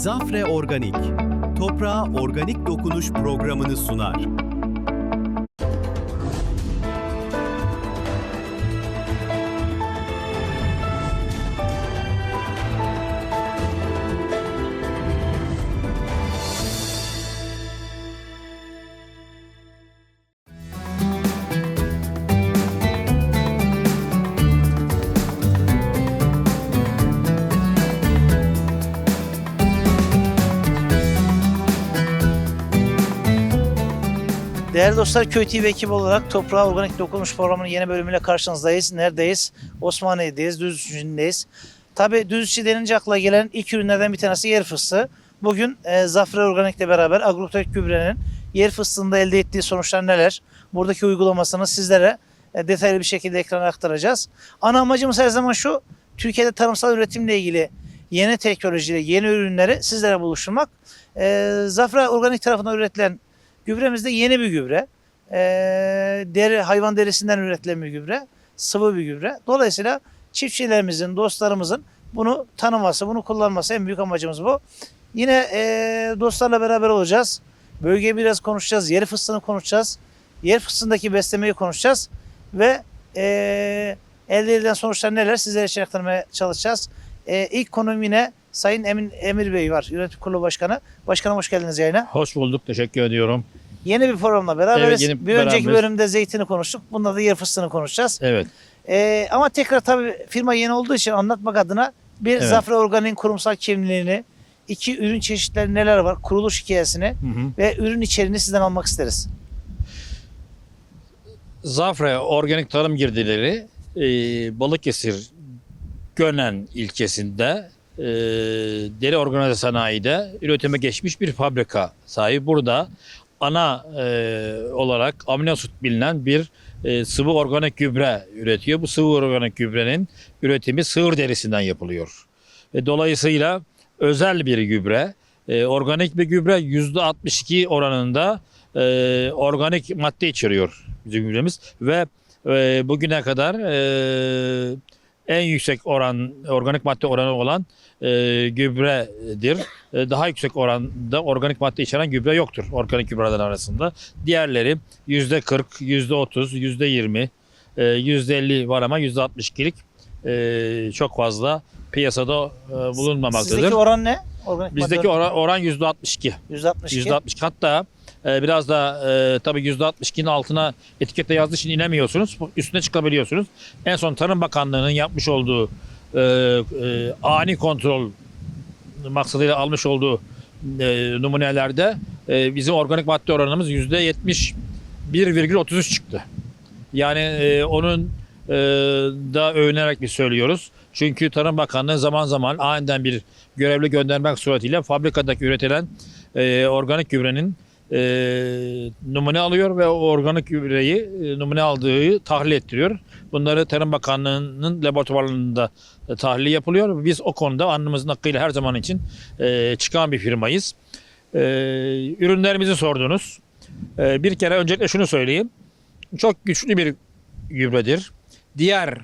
Zafre Organik, toprağa organik dokunuş programını sunar. Değerli dostlar Köy TV ekibi olarak Toprağa Organik Dokunuş programının yeni bölümüyle karşınızdayız. Neredeyiz? Osmaniye'deyiz, Düzüçü'ndeyiz. Tabii Düzüçü denince akla gelen ilk ürünlerden bir tanesi yer fıstığı. Bugün e, Zafra Organik'le beraber Agrotek Gübre'nin yer fıstığında elde ettiği sonuçlar neler? Buradaki uygulamasını sizlere e, detaylı bir şekilde ekrana aktaracağız. Ana amacımız her zaman şu, Türkiye'de tarımsal üretimle ilgili yeni teknolojileri, yeni ürünleri sizlere buluşturmak. E, Zafra Organik tarafından üretilen Gübremiz de yeni bir gübre. Ee, deri, hayvan derisinden üretilen bir gübre. Sıvı bir gübre. Dolayısıyla çiftçilerimizin, dostlarımızın bunu tanıması, bunu kullanması en büyük amacımız bu. Yine e, dostlarla beraber olacağız. Bölgeyi biraz konuşacağız. Yeri fıstığını konuşacağız. Yer fıstığındaki beslemeyi konuşacağız. Ve e, elde edilen sonuçlar neler sizlere için aktarmaya çalışacağız. E, ilk konum yine Sayın Emin Emir Bey var. Yönetim Kurulu Başkanı. Başkanım hoş geldiniz yayına. Hoş bulduk. Teşekkür ediyorum. Yeni bir programla beraberiz. Evet, bir önceki beraberiz. bölümde zeytini konuştuk. Bunda da yer fıstığını konuşacağız. Evet. Ee, ama tekrar tabii firma yeni olduğu için anlatmak adına bir Evet. Zafra Organik'in kurumsal kimliğini, iki ürün çeşitleri neler var, kuruluş hikayesini Hı hı. ve ürün içeriğini sizden almak isteriz. Zafre organik tarım girdileri e, Balıkesir Gönen ilçesinde e, deri organize sanayide üretime geçmiş bir fabrika sahibi. Burada ana e, olarak aminoasut bilinen bir e, sıvı organik gübre üretiyor. Bu sıvı organik gübrenin üretimi sığır derisinden yapılıyor. Ve dolayısıyla özel bir gübre. E, organik bir gübre %62 oranında e, organik madde içeriyor bizim gübremiz ve e, bugüne kadar e, en yüksek oran organik madde oranı olan e, gübredir. E, daha yüksek oranda organik madde içeren gübre yoktur organik gübreler arasında. Diğerleri yüzde 40, yüzde 30, yüzde 20, e, yüzde 50 var ama yüzde 62'lik e, çok fazla piyasada e, bulunmamaktadır. Sizdeki oran ne? Organik Bizdeki oran, oran yüzde 62. %62. %60 hatta e, biraz da e, tabii %62'nin altına etikette yazdığı için inemiyorsunuz. Üstüne çıkabiliyorsunuz. En son Tarım Bakanlığı'nın yapmış olduğu e, e, ani kontrol maksadıyla almış olduğu e, numunelerde e, bizim organik madde oranımız %71,33 çıktı. Yani e, onun e, da övünerek bir söylüyoruz. Çünkü Tarım Bakanlığı zaman zaman aniden bir görevli göndermek suretiyle fabrikadaki üretilen e, organik gübrenin e, numune alıyor ve o organik gübreyi e, numune aldığı tahlil ettiriyor. Bunları Tarım Bakanlığı'nın laboratuvarlarında e, tahlili yapılıyor. Biz o konuda alnımızın hakkıyla her zaman için e, çıkan bir firmayız. E, ürünlerimizi sordunuz. E, bir kere öncelikle şunu söyleyeyim. Çok güçlü bir gübredir. Diğer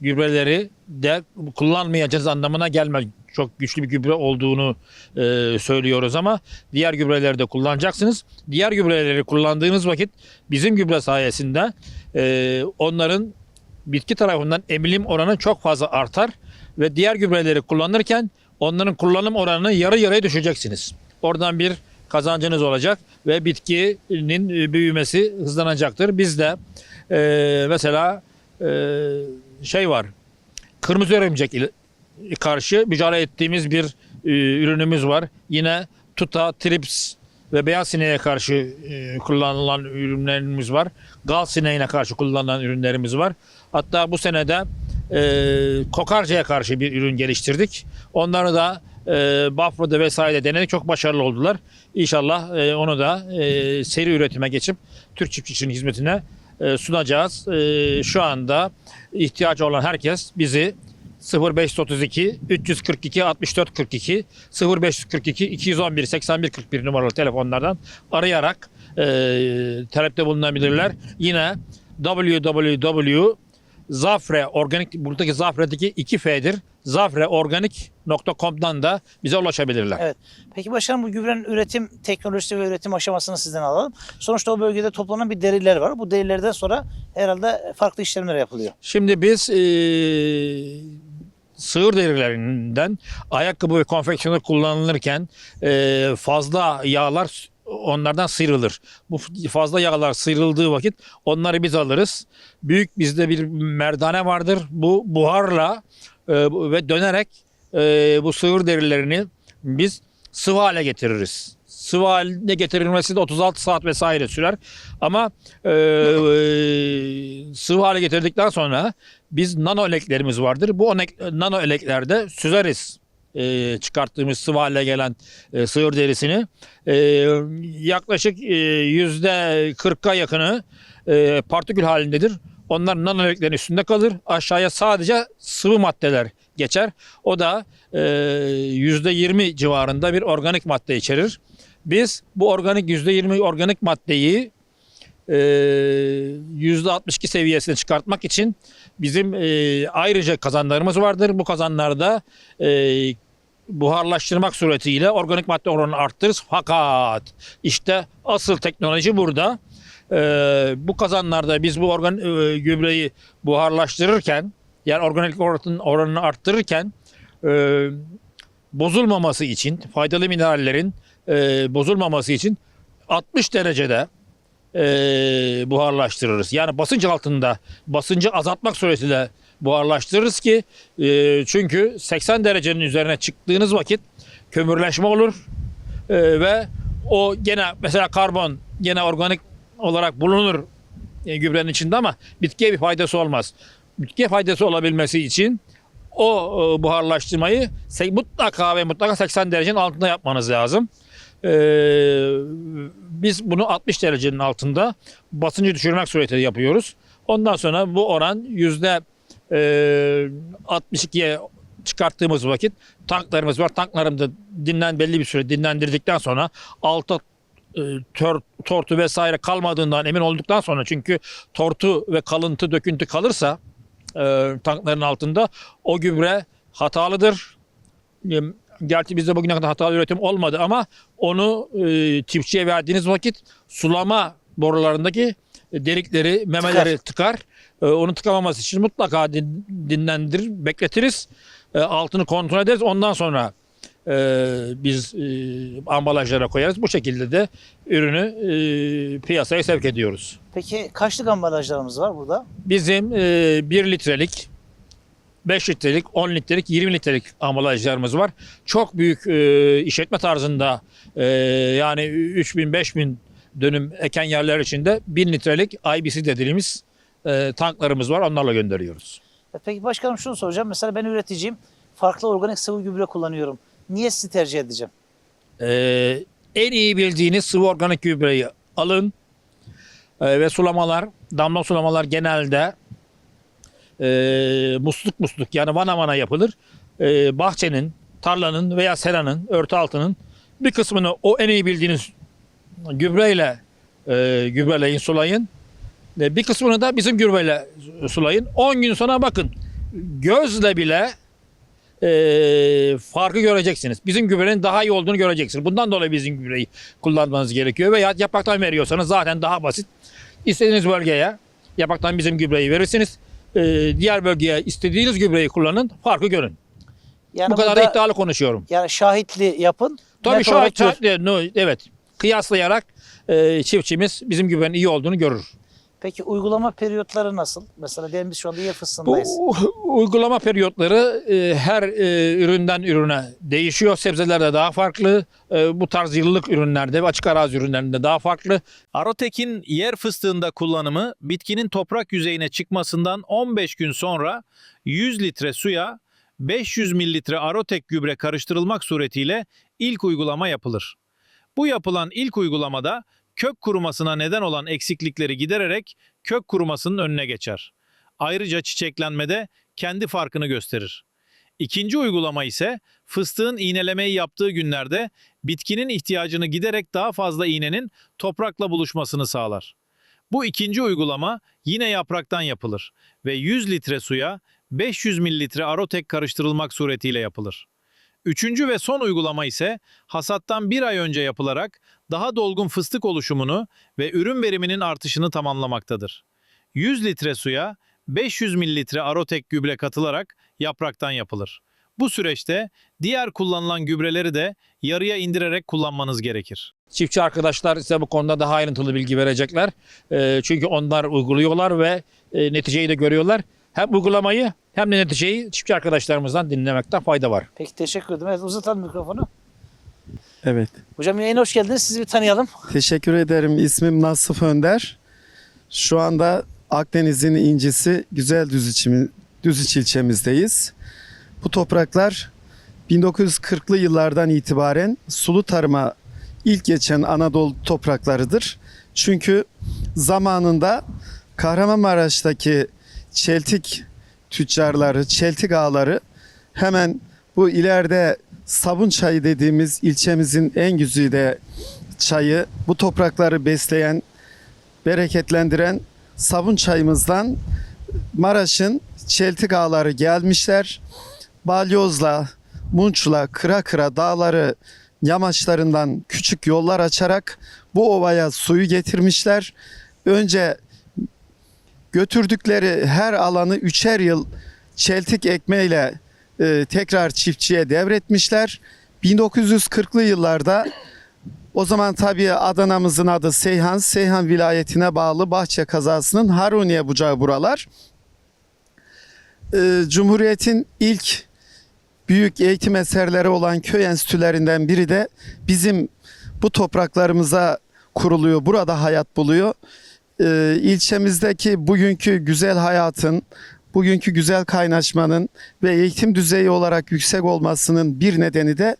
gübreleri de kullanmayacağız anlamına gelmez. Çok güçlü bir gübre olduğunu e, söylüyoruz ama diğer gübreleri de kullanacaksınız. Diğer gübreleri kullandığınız vakit bizim gübre sayesinde e, onların bitki tarafından emilim oranı çok fazla artar ve diğer gübreleri kullanırken onların kullanım oranını yarı yarıya düşeceksiniz. Oradan bir kazancınız olacak ve bitkinin e, büyümesi hızlanacaktır. Biz de e, mesela e, şey var kırmızı örümcek karşı mücadele ettiğimiz bir e, ürünümüz var. Yine tuta, trips ve beyaz sineğe karşı e, kullanılan ürünlerimiz var. Gal sineğine karşı kullanılan ürünlerimiz var. Hatta bu senede e, kokarcaya karşı bir ürün geliştirdik. Onları da e, Bafra'da vesaire denedik. Çok başarılı oldular. İnşallah e, onu da e, seri üretime geçip Türk çiftçisinin hizmetine e, sunacağız. E, şu anda ihtiyacı olan herkes bizi 0532 342 64 42 0542 211 81 41 numaralı telefonlardan arayarak e, talepte bulunabilirler. Yine www Zafre organik buradaki Zafre'deki 2 F'dir. Zafreorganik.com'dan da bize ulaşabilirler. Evet. Peki başkanım bu gübrenin üretim teknolojisi ve üretim aşamasını sizden alalım. Sonuçta o bölgede toplanan bir deriler var. Bu derilerden sonra herhalde farklı işlemler yapılıyor. Şimdi biz eee sığır derilerinden ayakkabı ve konfeksiyonda kullanılırken eee, fazla yağlar onlardan sıyrılır. Bu fazla yağlar sıyrıldığı vakit onları biz alırız. Büyük bizde bir merdane vardır. Bu buharla eee, ve dönerek eee, bu sığır derilerini biz sıvı hale getiririz. Sıvı haline getirilmesi de 36 saat vesaire sürer. Ama eee, sıvı hale getirdikten sonra biz nano eleklerimiz vardır. Bu nano eleklerde süzeriz eee, çıkarttığımız sıvı hale gelen eee, sığır derisini. Eee, yaklaşık eee, yüzde 40'a yakını eee, partikül halindedir. Onlar nano eleklerin üstünde kalır. Aşağıya sadece sıvı maddeler geçer. O da eee, yüzde 20 civarında bir organik madde içerir. Biz bu organik yüzde 20 organik maddeyi eee, yüzde 62 seviyesine çıkartmak için bizim eee, ayrıca kazanlarımız vardır. Bu kazanlarda eee, buharlaştırmak suretiyle organik madde oranını arttırırız. Fakat işte asıl teknoloji burada. Bu kazanlarda biz bu organ gübreyi buharlaştırırken yani organik oranın oranını arttırırken bozulmaması için faydalı minerallerin eee, bozulmaması için 60 derecede eee, buharlaştırırız. Yani basınç altında basıncı azaltmak suretiyle buharlaştırırız ki eee, çünkü 80 derecenin üzerine çıktığınız vakit kömürleşme olur Eee, ve o gene mesela karbon gene organik olarak bulunur e, gübrenin içinde ama bitkiye bir faydası olmaz. Bitkiye faydası olabilmesi için o e, buharlaştırmayı mutlaka ve mutlaka 80 derecenin altında yapmanız lazım. Ee, biz bunu 60 derecenin altında basıncı düşürmek suretiyle yapıyoruz. Ondan sonra bu oran yüzde e, 62'ye çıkarttığımız vakit tanklarımız var. Tanklarımızda dinlen belli bir süre dinlendirdikten sonra altta e, tör, tortu vesaire kalmadığından emin olduktan sonra çünkü tortu ve kalıntı döküntü kalırsa e, tankların altında o gübre hatalıdır. E, Gerçi bizde bugüne kadar hatalı üretim olmadı ama onu e, çiftçiye verdiğiniz vakit sulama borularındaki delikleri, memeleri tıkar. E, onu tıkamaması için mutlaka din- dinlendirir, bekletiriz. E, altını kontrol ederiz. Ondan sonra e, biz e, ambalajlara koyarız. Bu şekilde de ürünü e, piyasaya sevk ediyoruz. Peki kaçlık ambalajlarımız var burada? Bizim e, 1 litrelik, 5 litrelik, 10 litrelik, 20 litrelik ambalajlarımız var. Çok büyük e, işletme tarzında e, yani 3000-5000 dönüm eken yerler içinde 1000 litrelik IBC dediğimiz e, tanklarımız var. Onlarla gönderiyoruz. E Peki başkanım şunu soracağım. Mesela ben üreticiyim. Farklı organik sıvı gübre kullanıyorum. Niye sizi tercih edeceğim? Ee, en iyi bildiğiniz sıvı organik gübreyi alın Ee, ve sulamalar, damla sulamalar genelde e, musluk musluk yani vana vana yapılır. Ee, bahçenin, tarlanın veya seranın, örtü altının bir kısmını o en iyi bildiğiniz gübreyle e, gübreleyin, sulayın. Ve bir kısmını da bizim gübreyle sulayın. 10 gün sonra bakın gözle bile e, farkı göreceksiniz. Bizim gübrenin daha iyi olduğunu göreceksiniz. Bundan dolayı bizim gübreyi kullanmanız gerekiyor. Veya yapraktan veriyorsanız zaten daha basit. İstediğiniz bölgeye yapraktan bizim gübreyi verirsiniz. E, diğer bölgeye istediğiniz gübreyi kullanın. Farkı görün. Yani Bu kadar da iddialı konuşuyorum. Yani şahitli yapın. Tabii şahitli- evet kıyaslayarak e, çiftçimiz bizim gübrenin iyi olduğunu görür. Peki uygulama periyotları nasıl? Mesela diyelim biz şu anda yer Bu fıstığındayız. u- uygulama periyotları e, her e, üründen ürüne değişiyor. Sebzelerde daha farklı. E, bu tarz yıllık ürünlerde ve açık arazi ürünlerinde daha farklı. Arotek'in yer fıstığında kullanımı bitkinin toprak yüzeyine çıkmasından 15 gün sonra 100 litre suya 500 mililitre Arotek gübre karıştırılmak suretiyle ilk uygulama yapılır. Bu yapılan ilk uygulamada kök kurumasına neden olan eksiklikleri gidererek kök kurumasının önüne geçer. Ayrıca çiçeklenmede kendi farkını gösterir. İkinci uygulama ise fıstığın iğnelemeyi yaptığı günlerde bitkinin ihtiyacını giderek daha fazla iğnenin toprakla buluşmasını sağlar. Bu ikinci uygulama yine yapraktan yapılır ve 100 litre suya 500 mililitre arotek karıştırılmak suretiyle yapılır. Üçüncü ve son uygulama ise hasattan bir ay önce yapılarak daha dolgun fıstık oluşumunu ve ürün veriminin artışını tamamlamaktadır. 100 litre suya 500 mililitre arotek gübre katılarak yapraktan yapılır. Bu süreçte diğer kullanılan gübreleri de yarıya indirerek kullanmanız gerekir. Çiftçi arkadaşlar size bu konuda daha ayrıntılı bilgi verecekler. Çünkü onlar uyguluyorlar ve neticeyi de görüyorlar. Hem uygulamayı hem de neticeyi çiftçi arkadaşlarımızdan dinlemekte fayda var. Peki teşekkür ederim. Evet uzatalım mikrofonu. Evet. Hocam yayına hoş geldiniz. Sizi bir tanıyalım. Teşekkür ederim. İsmim Nasıf Önder. Şu anda Akdeniz'in incisi Güzeldüz içimi, Düzüç ilçemizdeyiz. Bu topraklar 1940'lı yıllardan itibaren sulu tarıma ilk geçen Anadolu topraklarıdır. Çünkü zamanında Kahramanmaraş'taki çeltik tüccarları, çeltik ağları hemen bu ileride Sabun Çayı dediğimiz ilçemizin en güzide çayı bu toprakları besleyen, bereketlendiren sabun çayımızdan Maraş'ın çeltik ağları gelmişler. Balyozla, munçla, kıra kıra dağları yamaçlarından küçük yollar açarak bu ovaya suyu getirmişler. Önce götürdükleri her alanı üçer yıl çeltik ekmeğiyle e, tekrar çiftçiye devretmişler. 1940'lı yıllarda o zaman tabii Adana'mızın adı Seyhan, Seyhan vilayetine bağlı Bahçe kazasının Haruniye bucağı buralar. Ee, Cumhuriyet'in ilk büyük eğitim eserleri olan köy enstitülerinden biri de bizim bu topraklarımıza kuruluyor. Burada hayat buluyor. Ee, ilçemizdeki bugünkü güzel hayatın, bugünkü güzel kaynaşmanın ve eğitim düzeyi olarak yüksek olmasının bir nedeni de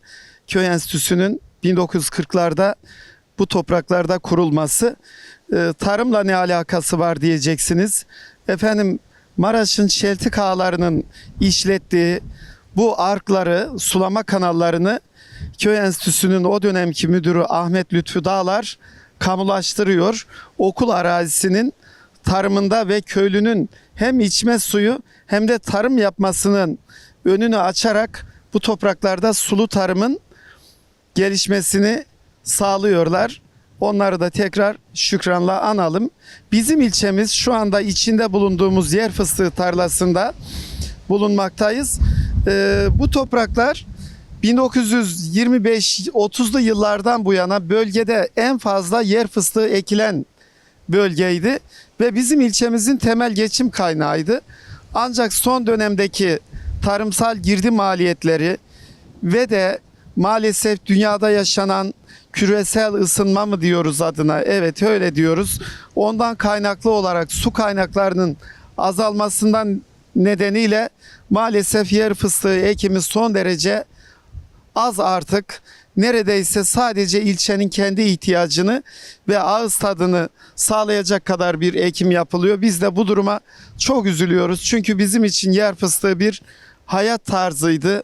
köy enstitüsünün 1940'larda bu topraklarda kurulması. Ee, tarımla ne alakası var diyeceksiniz. Efendim Maraş'ın şeltik ağlarının işlettiği bu arkları, sulama kanallarını köy enstitüsünün o dönemki müdürü Ahmet Lütfü Dağlar kamulaştırıyor. Okul arazisinin tarımında ve köylünün hem içme suyu hem de tarım yapmasının önünü açarak bu topraklarda sulu tarımın gelişmesini sağlıyorlar. Onları da tekrar şükranla analım. Bizim ilçemiz şu anda içinde bulunduğumuz yer fıstığı tarlasında bulunmaktayız. Ee, bu topraklar 1925-30'lu yıllardan bu yana bölgede en fazla yer fıstığı ekilen bölgeydi ve bizim ilçemizin temel geçim kaynağıydı. Ancak son dönemdeki tarımsal girdi maliyetleri ve de maalesef dünyada yaşanan küresel ısınma mı diyoruz adına? Evet öyle diyoruz. Ondan kaynaklı olarak su kaynaklarının azalmasından nedeniyle maalesef yer fıstığı ekimi son derece az artık. Neredeyse sadece ilçenin kendi ihtiyacını ve ağız tadını sağlayacak kadar bir ekim yapılıyor. Biz de bu duruma çok üzülüyoruz. Çünkü bizim için yer fıstığı bir hayat tarzıydı.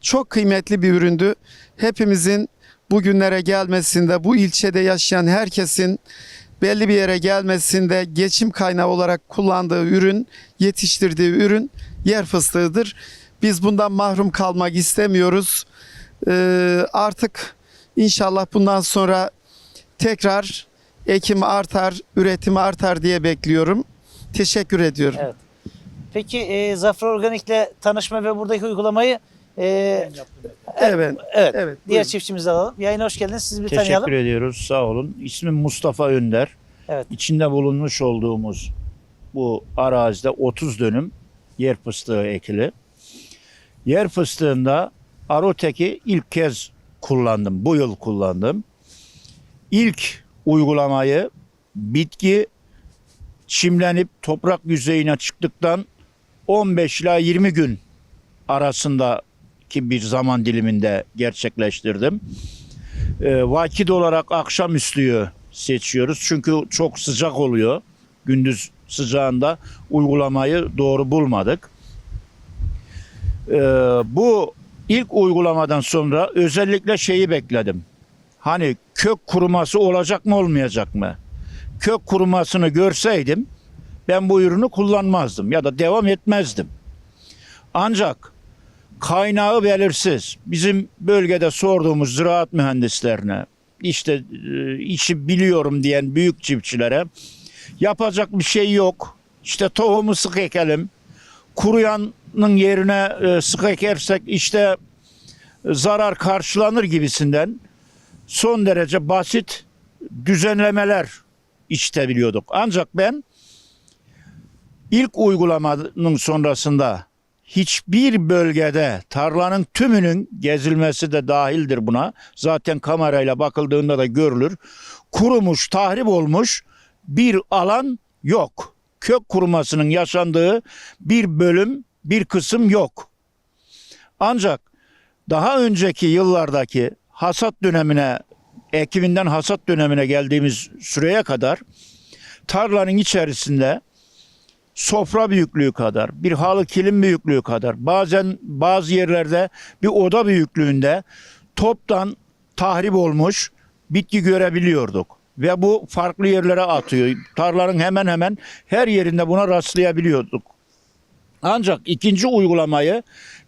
Çok kıymetli bir üründü. Hepimizin bugünlere gelmesinde, bu ilçede yaşayan herkesin belli bir yere gelmesinde geçim kaynağı olarak kullandığı ürün, yetiştirdiği ürün yer fıstığıdır. Biz bundan mahrum kalmak istemiyoruz. Ee, artık inşallah bundan sonra tekrar ekim artar, üretim artar diye bekliyorum. Teşekkür ediyorum. Evet. Peki e, Zafer Organik'le tanışma ve buradaki uygulamayı e, Evet. evet, Evet. diğer buyurun. çiftçimizi alalım. Yayına hoş geldiniz. Sizi bir Teşekkür tanıyalım. ediyoruz. Sağ olun. İsmim Mustafa Önder. Evet. İçinde bulunmuş olduğumuz bu arazide 30 dönüm yer fıstığı ekili. Yer fıstığında Arotek'i ilk kez kullandım. Bu yıl kullandım. İlk uygulamayı bitki çimlenip toprak yüzeyine çıktıktan 15 ila 20 gün arasındaki bir zaman diliminde gerçekleştirdim. E, vakit olarak akşamüstüyü seçiyoruz. Çünkü çok sıcak oluyor. Gündüz sıcağında uygulamayı doğru bulmadık. E, bu ilk uygulamadan sonra özellikle şeyi bekledim. Hani kök kuruması olacak mı olmayacak mı? kök kurumasını görseydim ben bu ürünü kullanmazdım ya da devam etmezdim. Ancak kaynağı belirsiz. Bizim bölgede sorduğumuz ziraat mühendislerine, işte e, işi biliyorum diyen büyük çiftçilere yapacak bir şey yok. İşte tohumu sık ekelim. Kuruyanın yerine e, sık ekersek işte zarar karşılanır gibisinden son derece basit düzenlemeler işitebiliyorduk. Ancak ben ilk uygulamanın sonrasında hiçbir bölgede tarlanın tümünün gezilmesi de dahildir buna. Zaten kamerayla bakıldığında da görülür. Kurumuş, tahrip olmuş bir alan yok. Kök kurumasının yaşandığı bir bölüm, bir kısım yok. Ancak daha önceki yıllardaki hasat dönemine, ekiminden hasat dönemine geldiğimiz süreye kadar tarlanın içerisinde sofra büyüklüğü kadar, bir halı kilim büyüklüğü kadar, bazen bazı yerlerde bir oda büyüklüğünde toptan tahrip olmuş bitki görebiliyorduk. Ve bu farklı yerlere atıyor. Tarlanın hemen hemen her yerinde buna rastlayabiliyorduk. Ancak ikinci uygulamayı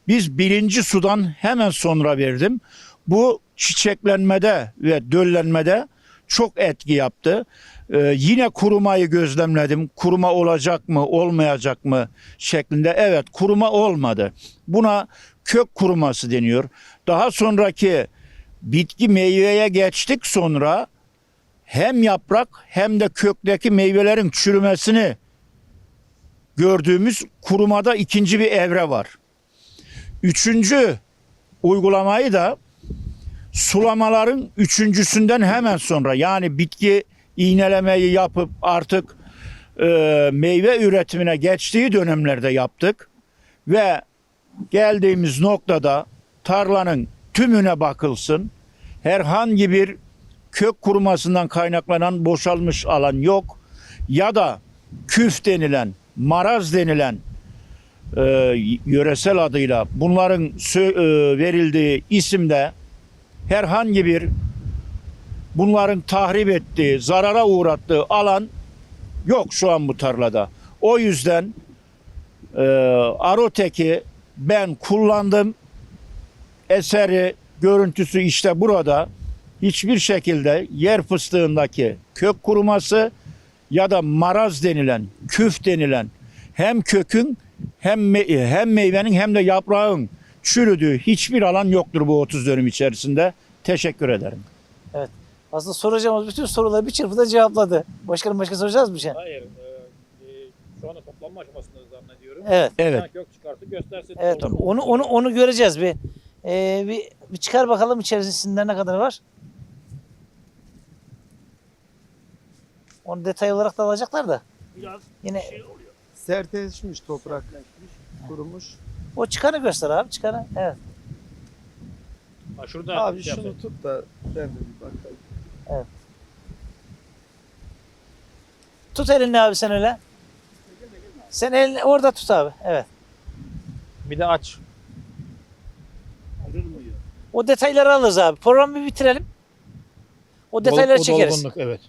biz birinci sudan hemen sonra verdim. Bu çiçeklenmede ve döllenmede çok etki yaptı. Ee, yine kurumayı gözlemledim. Kuruma olacak mı, olmayacak mı şeklinde. Evet, kuruma olmadı. Buna kök kuruması deniyor. Daha sonraki bitki meyveye geçtik sonra hem yaprak hem de kökteki meyvelerin çürümesini gördüğümüz kurumada ikinci bir evre var. Üçüncü uygulamayı da sulamaların üçüncüsünden hemen sonra yani bitki iğnelemeyi yapıp artık e, meyve üretimine geçtiği dönemlerde yaptık ve geldiğimiz noktada tarlanın tümüne bakılsın. Herhangi bir kök kurumasından kaynaklanan boşalmış alan yok ya da küf denilen, maraz denilen e, yöresel adıyla bunların e, verildiği isimde herhangi bir bunların tahrip ettiği, zarara uğrattığı alan yok şu an bu tarlada. O yüzden e, Arotek'i ben kullandım. Eseri, görüntüsü işte burada. Hiçbir şekilde yer fıstığındaki kök kuruması ya da maraz denilen, küf denilen hem kökün hem me- hem meyvenin hem de yaprağın çürüdüğü hiçbir alan yoktur bu 30 dönüm içerisinde. Teşekkür ederim. Aslında soracağımız bütün soruları bir çırpıda cevapladı. Başkanım başka soracağız mı şey? Hayır. şu anda toplanma aşamasında zannediyorum. Evet. Evet. Kök çıkartıp göstersin. Evet. Onu onu onu göreceğiz bir. Ee, bir, bir çıkar bakalım içerisinde ne kadar var. Onu detay olarak da alacaklar da. Yine Sertleşmiş toprak. Kurumuş. o çıkanı göster abi çıkanı. Evet. Ha, şurada Abi şey şunu tut da ben de bir bakayım. Tut elini abi sen öyle. Sen elini orada tut abi. Evet. Bir de aç. O detayları alırız abi. Programı bir bitirelim. O detayları O çekeriz. dolgunluk, evet.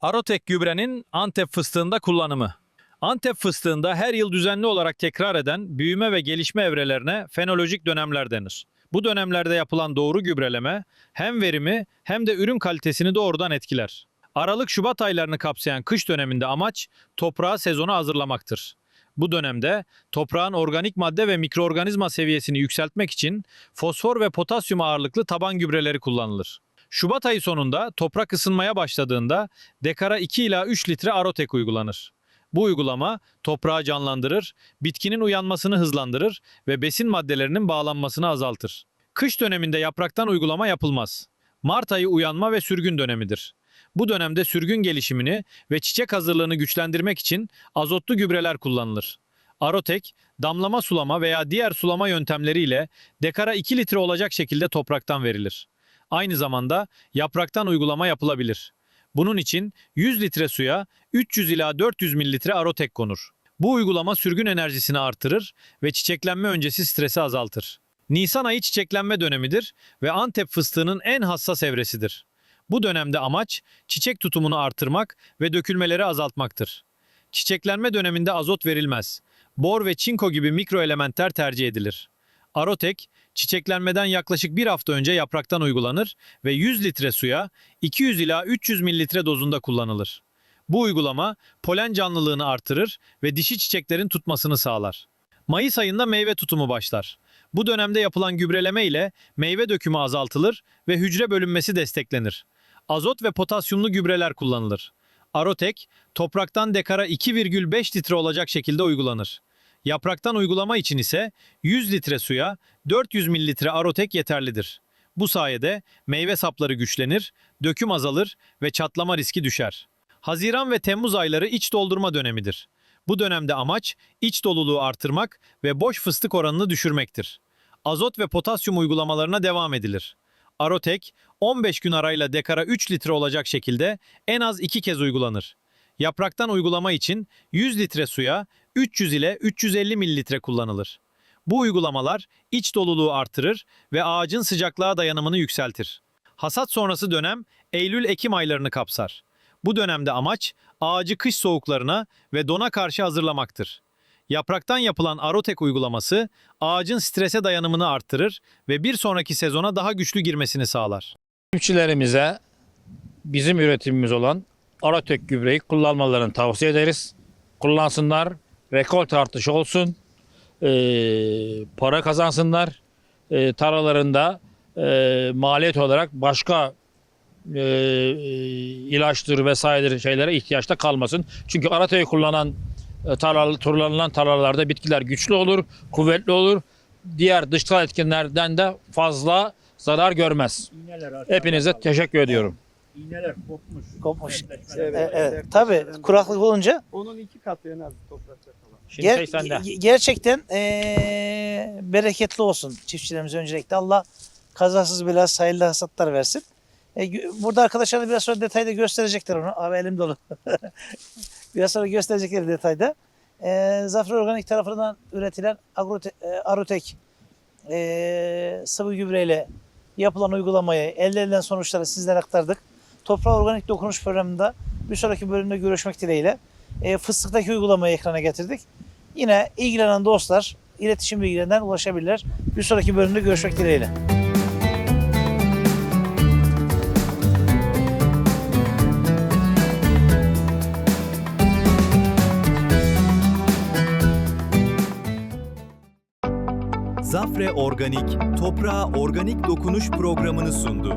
Arotek gübrenin Antep fıstığında kullanımı. Antep fıstığında her yıl düzenli olarak tekrar eden büyüme ve gelişme evrelerine fenolojik dönemler denir. Bu dönemlerde yapılan doğru gübreleme hem verimi hem de ürün kalitesini doğrudan etkiler. Aralık-Şubat aylarını kapsayan kış döneminde amaç toprağı sezona hazırlamaktır. Bu dönemde toprağın organik madde ve mikroorganizma seviyesini yükseltmek için fosfor ve potasyum ağırlıklı taban gübreleri kullanılır. Şubat ayı sonunda toprak ısınmaya başladığında dekara 2 ila 3 litre arotek uygulanır. Bu uygulama toprağı canlandırır, bitkinin uyanmasını hızlandırır ve besin maddelerinin bağlanmasını azaltır. Kış döneminde yapraktan uygulama yapılmaz. Mart ayı uyanma ve sürgün dönemidir. Bu dönemde sürgün gelişimini ve çiçek hazırlığını güçlendirmek için azotlu gübreler kullanılır. Arotek, damlama sulama veya diğer sulama yöntemleriyle dekara 2 litre olacak şekilde topraktan verilir. Aynı zamanda yapraktan uygulama yapılabilir. Bunun için 100 litre suya 300 ila 400 mililitre arotek konur. Bu uygulama sürgün enerjisini artırır ve çiçeklenme öncesi stresi azaltır. Nisan ayı çiçeklenme dönemidir ve Antep fıstığının en hassas evresidir. Bu dönemde amaç çiçek tutumunu artırmak ve dökülmeleri azaltmaktır. Çiçeklenme döneminde azot verilmez. Bor ve çinko gibi mikroelementler tercih edilir. Arotek, çiçeklenmeden yaklaşık bir hafta önce yapraktan uygulanır ve 100 litre suya 200 ila 300 mililitre dozunda kullanılır. Bu uygulama polen canlılığını artırır ve dişi çiçeklerin tutmasını sağlar. Mayıs ayında meyve tutumu başlar. Bu dönemde yapılan gübreleme ile meyve dökümü azaltılır ve hücre bölünmesi desteklenir. Azot ve potasyumlu gübreler kullanılır. Arotek, topraktan dekara 2,5 litre olacak şekilde uygulanır. Yapraktan uygulama için ise 100 litre suya 400 mililitre arotek yeterlidir. Bu sayede meyve sapları güçlenir, döküm azalır ve çatlama riski düşer. Haziran ve Temmuz ayları iç doldurma dönemidir. Bu dönemde amaç iç doluluğu artırmak ve boş fıstık oranını düşürmektir. Azot ve potasyum uygulamalarına devam edilir. Arotek 15 gün arayla dekara 3 litre olacak şekilde en az 2 kez uygulanır. Yapraktan uygulama için 100 litre suya 300 ile 350 mililitre kullanılır. Bu uygulamalar iç doluluğu artırır ve ağacın sıcaklığa dayanımını yükseltir. Hasat sonrası dönem Eylül-Ekim aylarını kapsar. Bu dönemde amaç ağacı kış soğuklarına ve dona karşı hazırlamaktır. Yapraktan yapılan arotek uygulaması ağacın strese dayanımını arttırır ve bir sonraki sezona daha güçlü girmesini sağlar. Çiftçilerimize bizim üretimimiz olan Arotek gübreyi kullanmalarını tavsiye ederiz. Kullansınlar, rekolte artışı olsun, eee, para kazansınlar, eee, tarlalarında eee, maliyet olarak başka eee, ilaçtır vesairedir şeylere ihtiyaçta kalmasın. Çünkü Arotek'i kullanan e, tarla, turlanılan tarlalarda bitkiler güçlü olur, kuvvetli olur. Diğer dışsal etkenlerden de fazla zarar görmez. Hepinize teşekkür ediyorum. İğneler kopmuş. Kopmuş. Evet, evet. Tabii kuraklık olunca Onun iki katı en az toprakta kalan. Şimdi ger- şey sende. ge- gerçekten eee, bereketli olsun çiftçilerimize öncelikle. Allah kazasız belasız hayırlı hasatlar versin. E, burada arkadaşlar da biraz sonra detayda gösterecekler onu. Abi elim dolu. biraz sonra gösterecekler detayda. E, Zafer Organik tarafından üretilen agrote, e, Arotek e, sıvı gübreyle yapılan uygulamayı, elde edilen sonuçları sizlere aktardık. Toprağa Organik Dokunuş programında bir sonraki bölümde görüşmek dileğiyle e, fıstıktaki uygulamayı ekrana getirdik. Yine ilgilenen dostlar iletişim bilgilerinden ulaşabilirler. Bir sonraki bölümde görüşmek dileğiyle. Zafre Organik, toprağa organik dokunuş programını sundu.